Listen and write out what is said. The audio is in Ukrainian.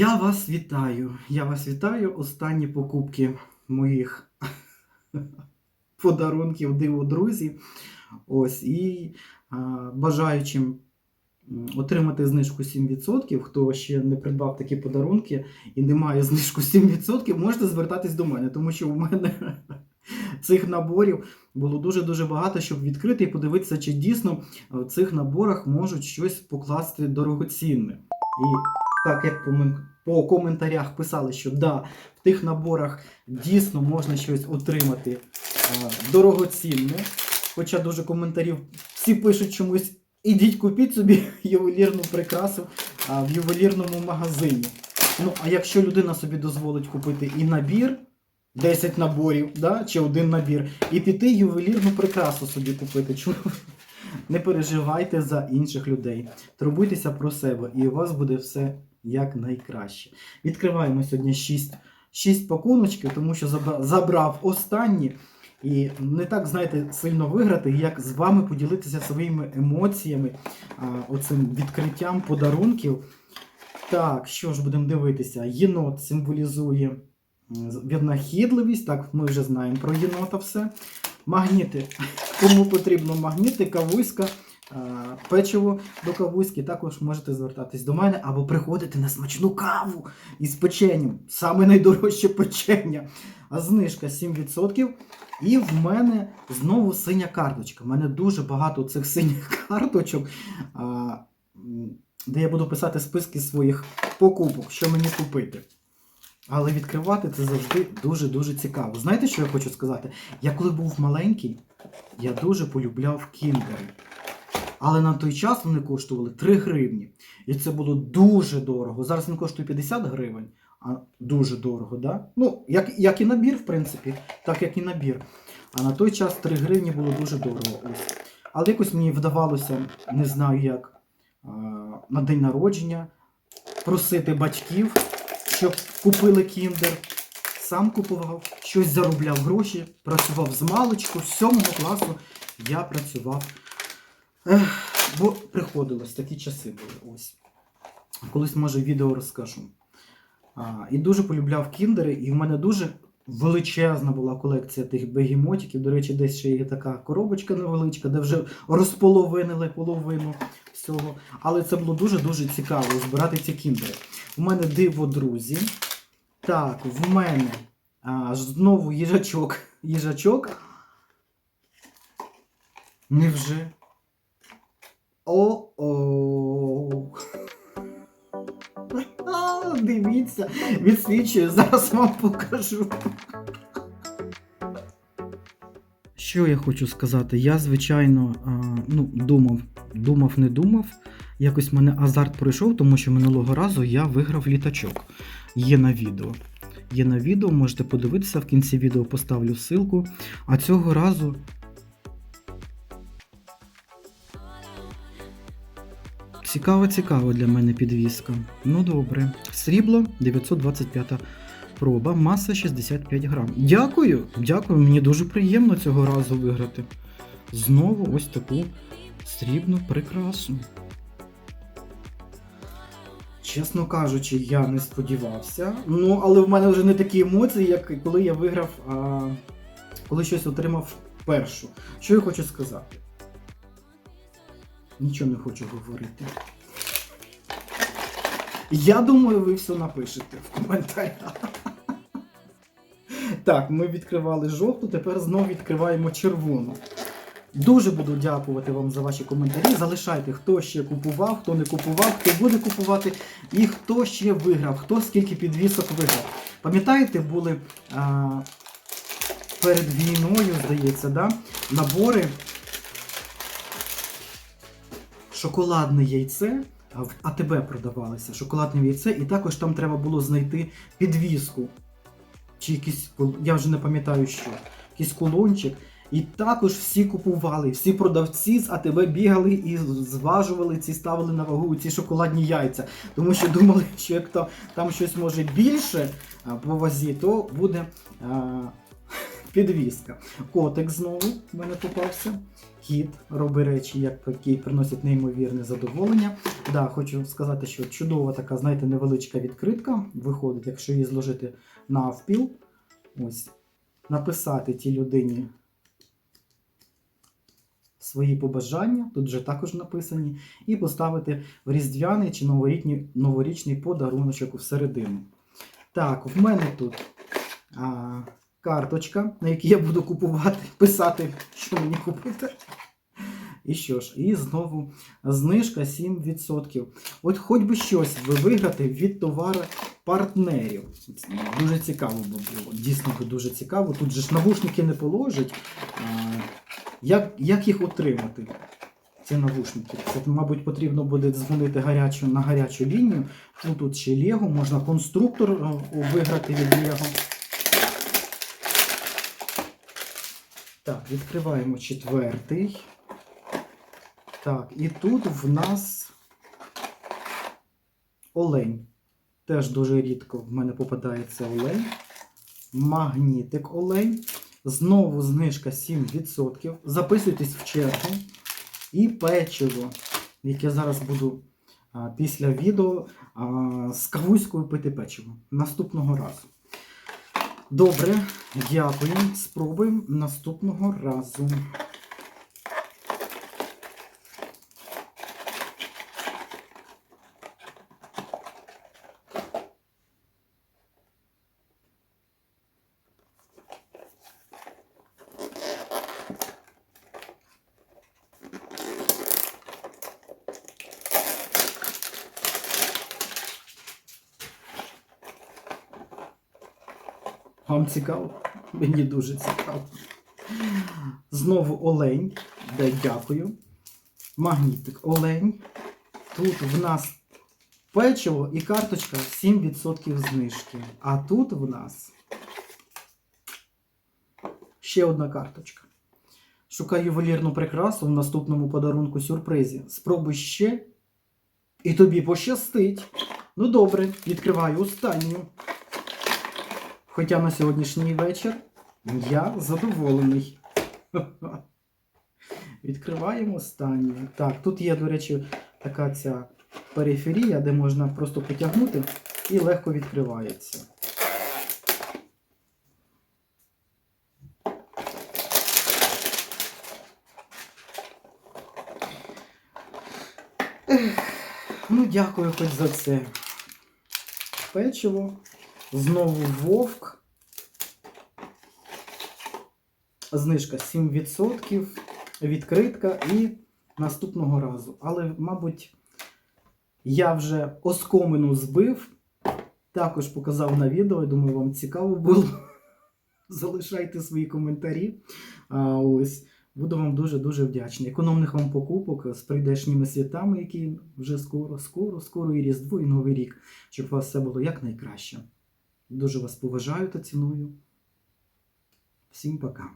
Я вас вітаю. Я вас вітаю. Останні покупки моїх подарунків диво друзі. Ось і бажаючим отримати знижку 7%, хто ще не придбав такі подарунки і не має знижку 7%, можете звертатись до мене, тому що у мене цих наборів було дуже-дуже багато, щоб відкрити і подивитися, чи дійсно в цих наборах можуть щось покласти дорогоцінне. І так як по, коментарях писали, що да, в тих наборах дійсно можна щось отримати дорогоцінне. Хоча дуже коментарів всі пишуть чомусь, ідіть купіть собі ювелірну прикрасу в ювелірному магазині. Ну, а якщо людина собі дозволить купити і набір, 10 наборів, да, чи один набір, і піти ювелірну прикрасу собі купити. Чому? Не переживайте за інших людей. Турбуйтеся про себе, і у вас буде все як найкраще. Відкриваємо сьогодні 6, 6 пакуночків, тому що забрав останні. І не так, знаєте, сильно виграти, як з вами поділитися своїми емоціями, оцим відкриттям подарунків. Так, що ж будемо дивитися? Єнот символізує м, винахідливість. Так, ми вже знаємо про єнота все. Магніти. Кому потрібно магніти, кавуська, печиво до кавуськи, також можете звертатись до мене або приходити на смачну каву із печенням. Саме найдорожче печення. А знижка 7%. І в мене знову синя карточка. У мене дуже багато цих синіх карточок, де я буду писати списки своїх покупок, що мені купити. Але відкривати це завжди дуже-дуже цікаво. Знаєте, що я хочу сказати? Я коли був маленький, я дуже полюбляв кіндери. Але на той час вони коштували 3 гривні. І це було дуже дорого. Зараз він коштує 50 гривень, а дуже дорого, да? Ну, як, як і набір, в принципі, так як і набір. А на той час 3 гривні було дуже дорого. Ось. Але якось мені вдавалося, не знаю як, на день народження просити батьків, щоб купили кіндер. Сам купував, щось заробляв гроші, працював з маличку, з 7 класу я працював. Ех, бо приходилось, такі часи були. Ось. Колись, може, відео розкажу. А, і дуже полюбляв кіндери, і в мене дуже величезна була колекція тих бегемотиків. До речі, десь ще є така коробочка невеличка, де вже розполовинили половину всього. Але це було дуже-дуже цікаво збирати ці кіндери. У мене диво, друзі. Так, в мене а, знову їжачок. Їжачок. Невже? О-о. А, Дивіться, відсвічую, зараз вам покажу. Що я хочу сказати? Я, звичайно, ну, думав, думав, не думав. Якось мене азарт пройшов, тому що минулого разу я виграв літачок. Є на відео. Є на відео, можете подивитися, в кінці відео поставлю ссылку. А цього разу Цікаво, цікаво для мене підвіска. Ну добре. Срібло 925 проба, маса 65 грам. Дякую, дякую, мені дуже приємно цього разу виграти. Знову ось таку срібну прикрасу. Чесно кажучи, я не сподівався. Ну, але в мене вже не такі емоції, як коли я виграв, а, коли щось отримав першу. Що я хочу сказати? Нічого не хочу говорити. Я думаю, ви все напишете в коментарях. Так, ми відкривали жовту, тепер знову відкриваємо червону. Дуже буду дякувати вам за ваші коментарі. Залишайте, хто ще купував, хто не купував, хто буде купувати, і хто ще виграв, хто скільки підвісок виграв. Пам'ятаєте, були а, перед війною, здається, да, набори шоколадне яйце, а в АТБ продавалося шоколадне яйце, і також там треба було знайти підвіску. Чи якийсь, я вже не пам'ятаю що, якийсь кулончик. І також всі купували, всі продавці з АТБ бігали і зважували ці, ставили на вагу ці шоколадні яйця. Тому що думали, що як там щось може більше по вазі, то буде а, підвіска. Котик знову в мене попався. Кіт робить речі, як які приносять неймовірне задоволення. Да, хочу сказати, що чудова така, знаєте, невеличка відкритка виходить, якщо її зложити навпіл. Ось, написати тій людині свої побажання, тут вже також написані, і поставити в різдвяний чи новорічний, новорічний подаруночок всередину. Так, в мене тут а, карточка, на якій я буду купувати, писати, що мені купити. І що ж, і знову знижка 7%. От хоч би щось ви виграти від товару партнерів. Дуже цікаво було. Дійсно дуже цікаво. Тут же ж навушники не положать. Як, як їх отримати? Ці навушники. Це, мабуть, потрібно буде дзвонити гарячу, на гарячу лінію. Тут ще Лего, можна конструктор виграти від Лего. Так, відкриваємо четвертий. Так, і тут в нас олень. Теж дуже рідко в мене попадається олень. Магнітик олень. Знову знижка 7%. Записуйтесь в чергу. І печиво, яке зараз буду після відео з кавуською пити печиво наступного разу. Добре, дякую. Спробуємо наступного разу. Вам цікаво? Мені дуже цікаво. Знову олень. Де дякую. Магнітик олень. Тут в нас печиво і карточка 7% знижки. А тут в нас ще одна карточка. Шукай ювелірну прикрасу в наступному подарунку сюрпризі. Спробуй ще. І тобі пощастить. Ну добре, відкриваю останню. Хоча на сьогоднішній вечір я задоволений. Відкриваємо останню. Так, тут є, до речі, така ця периферія, де можна просто потягнути і легко відкривається. Ну, дякую хоч за це. Печиво. Знову вовк. Знижка 7%, відкритка і наступного разу. Але, мабуть, я вже оскомину збив. Також показав на відео. Я думаю, вам цікаво було. Залишайте свої коментарі. А, ось. Буду вам дуже-дуже вдячний. Економних вам покупок з прийдешніми святами, які вже скоро, скоро, скоро і Різдво, і Новий рік, щоб у вас все було якнайкраще. Дуже вас поважаю та ціную. Всім пока.